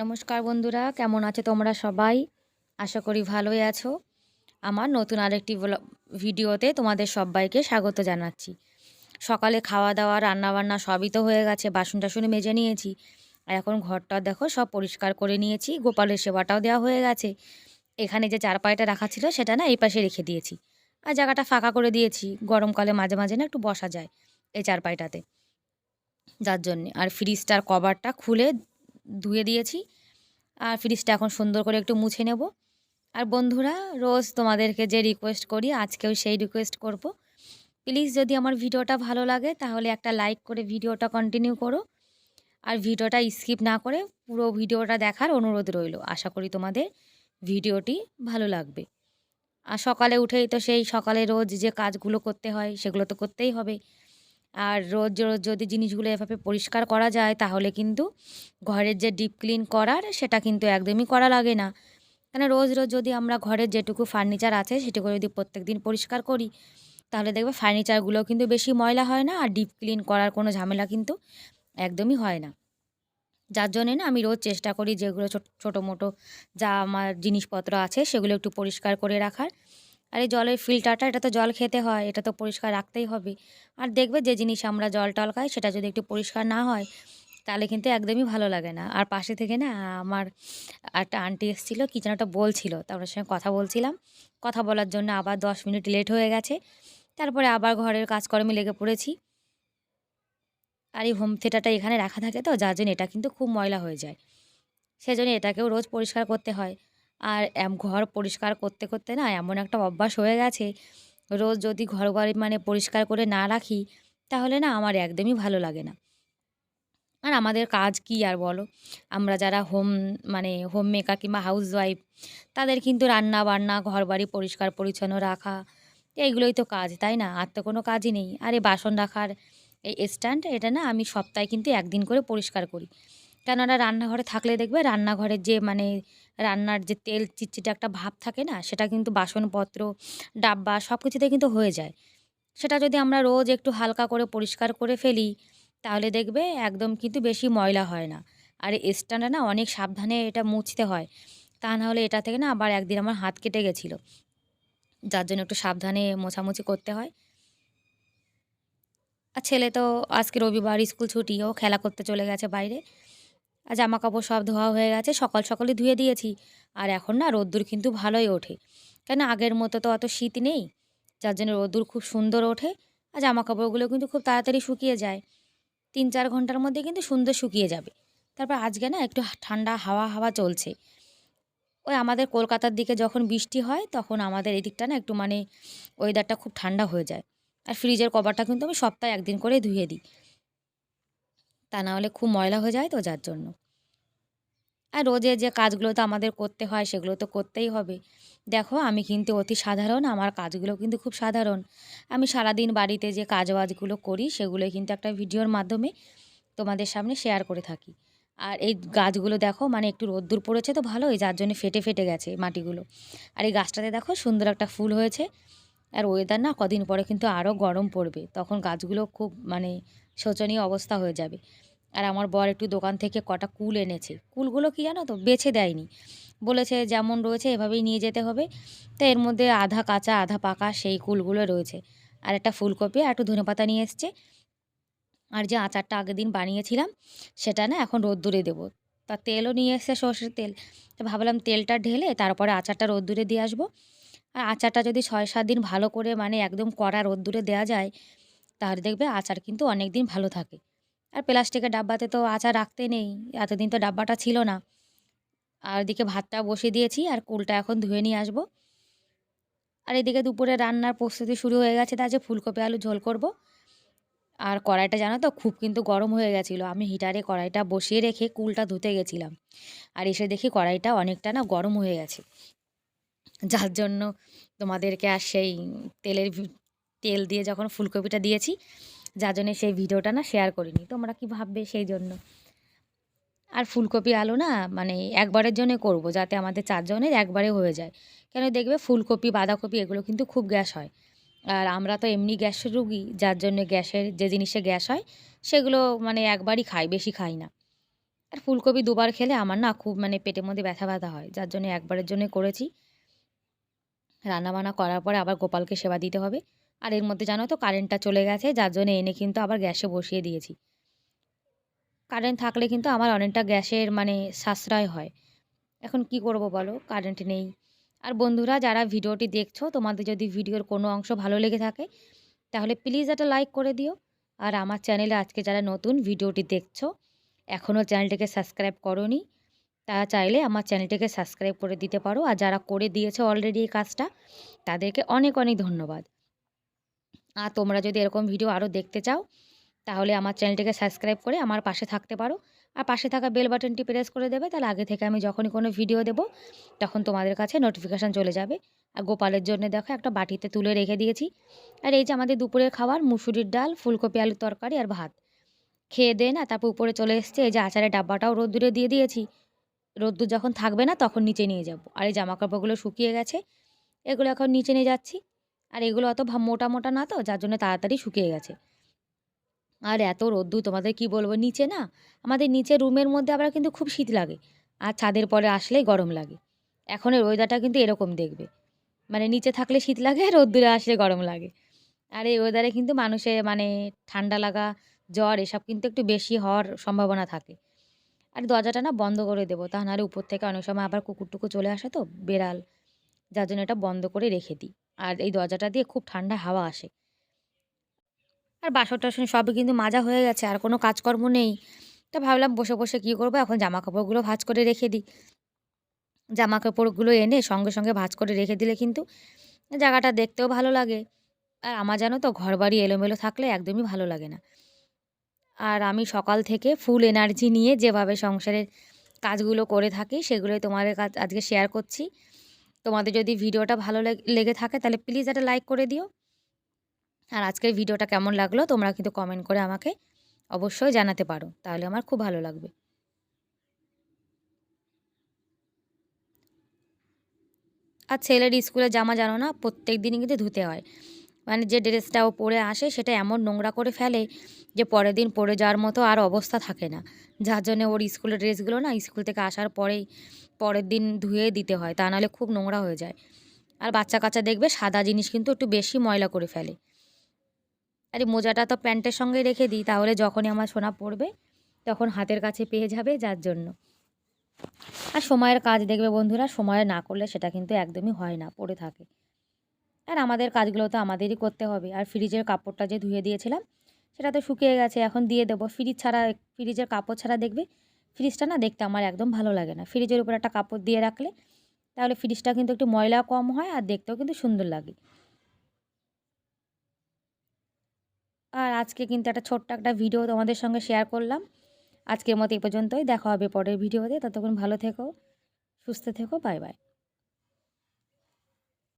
নমস্কার বন্ধুরা, কেমন আছে তোমরা সবাই? আশা করি ভালোই আছো। আমার নতুন আরেকটি ভিডিওতে তোমাদের সবাইকে স্বাগত জানাচ্ছি। সকালে খাওয়া দাওয়া রান্না বান্না সবই তো হয়ে গেছে বাসন টাসন মেজে নিয়েছি। আর এখন ঘরটা দেখো, সব পরিষ্কার করে নিয়েছি, গোপালের সেবাটাও দেওয়া হয়ে গেছে। এখানে যে চারপাইটা রাখা ছিল, সেটা না এই পাশে রেখে দিয়েছি। আর জায়গাটা ফাঁকা করে দিয়েছি, গরমকালে মাঝে মাঝে না একটু বসা যায় এই চারপাইটাতে যার জন্যে। আর ফ্রিজটার কভারটা খুলে ধুয়ে দিয়েছি। আর ফ্রিজটা এখন সুন্দর করে একটু মুছে নেব। আর বন্ধুরা, রোজ তোমাদেরকে যে রিকোয়েস্ট করি, আজকেও সেই রিকোয়েস্ট করব। প্লিজ যদি আমার ভিডিওটা ভালো লাগে, তাহলে একটা লাইক করে ভিডিওটা কন্টিনিউ করো। আর ভিডিওটা স্কিপ না করে পুরো ভিডিওটা দেখার অনুরোধ রইল। আশা করি তোমাদের ভিডিওটি ভালো লাগবে। আর সকালে উঠেই তো সেই সকালে রোজ যে কাজগুলো করতে হয়, সেগুলো তো করতেই হবে। আর রোজ রোজ যদি জিনিসগুলো এভাবে পরিষ্কার করা যায়, তাহলে কিন্তু ঘরের যে ডিপ ক্লিন করার, সেটা কিন্তু একদমই করা লাগে না। কেন রোজ রোজ যদি আমরা ঘরের যেটুকু ফার্নিচার আছে, সেটুকু যদি প্রত্যেক দিন পরিষ্কার করি, তাহলে দেখবে ফার্নিচারগুলো কিন্তু বেশি ময়লা হয় না, আর ডিপ ক্লিন করার কোনো ঝামেলা কিন্তু একদমই হয় না। যার জন্যে না আমি রোজ চেষ্টা করি যেগুলো ছোট, ছোটো মোটো যা আমার জিনিসপত্র আছে, সেগুলো একটু পরিষ্কার করে রাখার। আর এই জলের ফিল্টারটা, এটা তো জল খেতে হয়, এটা তো পরিষ্কার রাখতেই হবে। আর দেখবে যে জিনিস আমরা জল টল খাই, সেটা যদি একটু পরিষ্কার না হয়, তাহলে কিন্তু একদমই ভালো লাগে না। আর পাশে থেকে না, আমার একটা আন্টি এসেছিল, কি যেন একটা বলছিল তার সঙ্গে কথা বলছিলাম। কথা বলার জন্য আবার দশ মিনিট লেট হয়ে গেছে। তারপরে আবার ঘরের কাজকর্মে লেগে পড়েছি। আর এই হোম থিয়েটারটা এখানে রাখা থাকে তো, যার জন্য এটা কিন্তু খুব ময়লা হয়ে যায়। সেজন্য এটাকেও রোজ পরিষ্কার করতে হয়। আর ঘর পরিষ্কার করতে করতে না এমন একটা অভ্যাস হয়ে গেছে। রোজ যদি ঘর বাড়ি মানে পরিষ্কার করে না রাখি, তাহলে না আমার একদমই ভালো লাগে না। আর আমাদের কাজ কি আর বলো? আমরা যারা হোম মানে হোম মেকার কিংবা হাউস ওয়াইফ তাদের কিন্তু রান্না বান্না ঘর বাড়ি পরিষ্কার পরিচ্ছন্ন রাখা, এইগুলোই তো কাজ, তাই না? আর তো কোনো কাজই নেই। আর এই বাসন রাখার এই স্ট্যান্ড এটা না আমি সপ্তাহে কিন্তু একদিন করে পরিষ্কার করি। কেননা রান্নাঘরে থাকলে দেখবে রান্নাঘরের যে মানে রান্নার যে তেল চিটচিটে একটা ভাব থাকে না, সেটা কিন্তু বাসনপত্র, ডাব্বা সব কিছুতে কিন্তু হয়ে যায়। সেটা যদি আমরা রোজ একটু হালকা করে পরিষ্কার করে ফেলি, তাহলে দেখবে একদম কিন্তু বেশি ময়লা হয় না। আর স্ট্যান্ডে না অনেক সাবধানে এটা মুছতে হয়। তা না হলে এটা থেকে না আবার একদিন আমার হাত কেটে গেছিল। যার জন্য একটু সাবধানে মোছামুছি করতে হয়। আর ছেলে তো আজকে রবিবার, স্কুল ছুটি, ও খেলা করতে চলে গেছে বাইরে। জামা কাপড় সব ধোয়া হয়ে গেছে, সকাল সকালে ধুয়ে দিয়েছি। আর এখন না রোদ্দুর কিন্তু ভালোই ওঠে। কেন আগের মতো তো অত শীত নেই, যার জন্য রোদ্দুর খুব সুন্দর ওঠে আর জামা কাপড়গুলো কিন্তু খুব তাড়াতাড়ি শুকিয়ে যায়। তিন চার ঘণ্টার মধ্যে কিন্তু সুন্দর শুকিয়ে যাবে। তারপর আজকে না একটু ঠান্ডা হাওয়া হাওয়া চলছে। ওই আমাদের কলকাতার দিকে যখন বৃষ্টি হয়, তখন আমাদের এদিকটা না একটু মানে ওয়েদারটা খুব ঠান্ডা হয়ে যায়। আর ফ্রিজের কভারটা কিন্তু আমি সপ্তাহে একদিন করে ধুয়ে দিই। তা না হলে খুব ময়লা হয়ে যায় তো যার জন্য। আর রোজের যে কাজগুলো তো আমাদের করতে হয়, সেগুলো তো করতেই হবে। দেখো, আমি কিন্তু অতি সাধারণ, আমার কাজগুলো কিন্তু খুব সাধারণ। আমি সারাদিন বাড়িতে যে কাজবাজগুলো করি, সেগুলো কিন্তু একটা ভিডিওর মাধ্যমে তোমাদের সামনে শেয়ার করে থাকি। আর এই গাছগুলো দেখো মানে একটু রোদ্দুর পড়েছে তো ভালোই, যার জন্য ফেটে ফেটে গেছে মাটিগুলো। আর এই গাছটাতে দেখো, সুন্দর একটা ফুল হয়েছে। আর ওয়েদার না কদিন পরে কিন্তু আরও গরম পড়বে। তখন গাছগুলো খুব মানে শোচনীয় অবস্থা হয়ে যাবে। আর আমার বর একটু দোকান থেকে কটা কুল এনেছে। কুলগুলো কি জানো তো? বেছে দেয়নি। বলেছে যেমন রয়েছে এভাবেই নিয়ে যেতে হবে। তো এর মধ্যে আধা কাঁচা, আধা পাকা সেই কুলগুলো রয়েছে। আর একটা ফুলকপি আর একটু ধনেপাতা নিয়ে এসছে। আর যে আচারটা আগের দিন বানিয়েছিলাম, সেটা না এখন রোদ্দুরে দেবো। তা তেলও নিয়ে এসছে সর্ষের তেল। তো ভাবলাম তেলটা ঢেলে তারপরে আচারটা রোদ্দুরে দিয়ে আসব। আর আচারটা যদি ছয়, সাত দিন ভালো করে মানে একদম কড়া রোদ্দুরে দেওয়া যায়, তাহলে দেখবে আচার কিন্তু অনেক দিন ভালো থাকে। আর প্লাস্টিকের ডাব্বাতে তো আচার রাখতে নেই, এতদিন তো ডাব্বাটা ছিল না। আর এদিকে ভাতটা বসিয়ে দিয়েছি আর কুলটা এখন ধুয়ে নিয়ে আসব। আর এদিকে দুপুরে রান্নার প্রস্তুতি শুরু হয়ে গেছে, তা যে ফুলকপি আলু ঝোল করব। আর কড়াইটা জানো তো খুব কিন্তু গরম হয়ে গেছিল, আমি হিটারে কড়াইটা বসিয়ে রেখে কুলটা ধুতে গেছিলাম। আর এসে দেখি কড়াইটা অনেকটা না গরম হয়ে গেছে। যার জন্য তোমাদেরকে আর সেই তেলের তেল দিয়ে যখন ফুলকপিটা দিয়েছি, যার জন্যে সেই ভিডিওটা না শেয়ার করিনি। তোমরা কি ভাববে সেই জন্য? আর ফুলকপি আলু না মানে একবারের জন্য করব, যাতে আমাদের চারজনের একবারে হয়ে যায়। কেন দেখবে ফুলকপি, বাঁধাকপি, এগুলো কিন্তু খুব গ্যাস হয়। আর আমরা তো এমনি গ্যাসের রুগী, যার জন্য গ্যাসের যে জিনিসে গ্যাস হয়, সেগুলো মানে একবারই খাই, বেশি খাই না। আর ফুলকপি দুবার খেলে আমার না খুব মানে পেটের মধ্যে ব্যথা ব্যথা হয়, যার জন্য একবারের জন্য করেছি। রান্নাবান্না করার পরে আবার গোপালকে সেবা দিতে হবে। আর এর মধ্যে জানো তো কারেন্টটা চলে গেছে, যার জন্য এনে কিন্তু আবার গ্যাসে বসিয়ে দিয়েছি। কারেন্ট থাকলে কিন্তু আমার অনেকটা গ্যাসের মানে সাশ্রয় হয়। এখন কি করব বলো কারেন্ট নেই। আর বন্ধুরা, যারা ভিডিওটি দেখছ, তোমাদের যদি ভিডিওর কোনো অংশ ভালো লেগে থাকে, তাহলে প্লিজ একটা লাইক করে দিও। আর আমার চ্যানেলে আজকে যারা নতুন, ভিডিওটি দেখছ এখনও চ্যানেলটিকে সাবস্ক্রাইব করনি তারা চাইলে আমার চ্যানেলটিকে সাবস্ক্রাইব করে দিতে পারো। আর যারা করে দিয়েছে অলরেডি এই কাজটা, তাদেরকে অনেক অনেক ধন্যবাদ। আর তোমরা যদি এরকম ভিডিও আরও দেখতে চাও, তাহলে আমার চ্যানেলটিকে সাবস্ক্রাইব করে আমার পাশে থাকতে পারো। আর পাশে থাকা বেল বাটনটি প্রেস করে দেবে, তাহলে আগে থেকে আমি যখনই কোনো ভিডিও দেবো, তখন তোমাদের কাছে নোটিফিকেশান চলে যাবে। আর গোপালের জন্য দেখো একটা বাটিতে তুলে রেখে দিয়েছি। আর এই যে আমাদের দুপুরের খাবার, মুসুরির ডাল, ফুলকপি, আলুর তরকারি আর ভাত। খেয়ে দে না, তারপর উপরে চলে এসছে, এই যে আচারের ডাব্বাটাও রোদ্দুরে দিয়ে দিয়েছি। রোদ্দুর যখন থাকবে না, তখন নিচে নিয়ে যাব। আর এই জামা কাপড়গুলো শুকিয়ে গেছে, এগুলো এখন নিচে নিয়ে যাচ্ছি। আর এগুলো অত মোটা মোটা না তো, যার জন্য তাড়াতাড়ি শুকিয়ে গেছে। আর এত রোদ্দুর, তোমাদের কি বলব, নিচে না, আমাদের নিচে রুমের মধ্যে আবার কিন্তু খুব শীত লাগে। আর ছাদের পরে আসলেই গরম লাগে। এখনের ওয়েদারটা কিন্তু এরকম দেখবে। মানে নিচে থাকলে শীত লাগে, রোদ্দুরে আসলে গরম লাগে। আর এই ওয়েদারে কিন্তু মানুষের মানে ঠান্ডা লাগা, জ্বর, এসব কিন্তু একটু বেশি হওয়ার সম্ভাবনা থাকে। আর দরজাটা না বন্ধ করে দেবো। তা নাহলে উপর থেকে অনেক সময় আবার কুকুর টুকুর চলে আসে তো, বেড়াল। যার জন্য এটা বন্ধ করে রেখে দিই। আর এই দরজাটা দিয়ে খুব ঠান্ডা হাওয়া আসে। আর বাসন টাসন সবই কিন্তু মাজা হয়ে গেছে, আর কোনো কাজকর্ম নেই। তো ভাবলাম বসে বসে কী করব, এখন জামা কাপড়গুলো ভাঁজ করে রেখে দিই। জামা কাপড়গুলো এনে সঙ্গে সঙ্গে ভাঁজ করে রেখে দিলে কিন্তু জায়গাটা দেখতেও ভালো লাগে। আর আমার জানো তো ঘর বাড়ি এলোমেলো থাকলে একদমই ভালো লাগে না। আর আমি সকাল থেকে ফুল এনার্জি নিয়ে যেভাবে সংসারের কাজগুলো করে থাকি, সেগুলোই তোমাদের কাজ আজকে শেয়ার করছি। তোমাদের যদি ভিডিওটা ভালো লেগ- থাকে তাহলে প্লিজ একটা লাইক করে দিও। আর আজকের ভিডিওটা কেমন লাগল তোমরা কিন্তু কমেন্ট করে আমাকে অবশ্যই জানাতে পারো, তাহলে আমার খুব ভালো লাগবে। আর ছেলের স্কুলের জামা জানো না, প্রত্যেক দিনই কিন্তু ধুতে হয়। মানে যে ড্রেসটা ও পরে আসে সেটা এমন নোংরা করে ফেলে যে পরের দিন পরে যাওয়ার মতো আর অবস্থা থাকে না। যার জন্য ওর স্কুলের ড্রেসগুলো না স্কুল থেকে আসার পরেই পরের দিন ধুয়ে দিতে হয়, তা নাহলে খুব নোংরা হয়ে যায়। আর বাচ্চা কাচ্চা দেখবে সাদা জিনিস কিন্তু একটু বেশি ময়লা করে ফেলে। আরে মোজাটা তো প্যান্টের সঙ্গে রেখে দিই, তাহলে যখনই আমার সোনা পড়বে তখন হাতের কাছে পেয়ে যাবে যার জন্য। আর সময়ের কাজ দেখবে বন্ধুরা, সময়ে না করলে সেটা কিন্তু একদমই হয় না, পড়ে থাকে। আর আমাদের কাজগুলো তো আমাদেরই করতে হবে। আর ফ্রিজের কাপড়টা যে ধুয়ে দিয়েছিলাম, সেটা তো শুকিয়ে গেছে, এখন দিয়ে দেবো। ফ্রিজ ছাড়া ফ্রিজের কাপড় ছাড়া দেখবে ফ্রিজটা না দেখতে আমার একদম ভালো লাগে না। ফ্রিজের উপর একটা কাপড় দিয়ে রাখলে, তাহলে ফ্রিজটা কিন্তু একটু ময়লা কম হয় আর দেখতেও কিন্তু সুন্দর লাগে। আর আজকে কিন্তু একটা ছোট্ট একটা ভিডিও তোমাদের সঙ্গে শেয়ার করলাম। আজকের মতো এই পর্যন্তই। দেখা হবে পরের ভিডিওতে ততক্ষণ ভালো থেকো, সুস্থ থেকো বাই বাই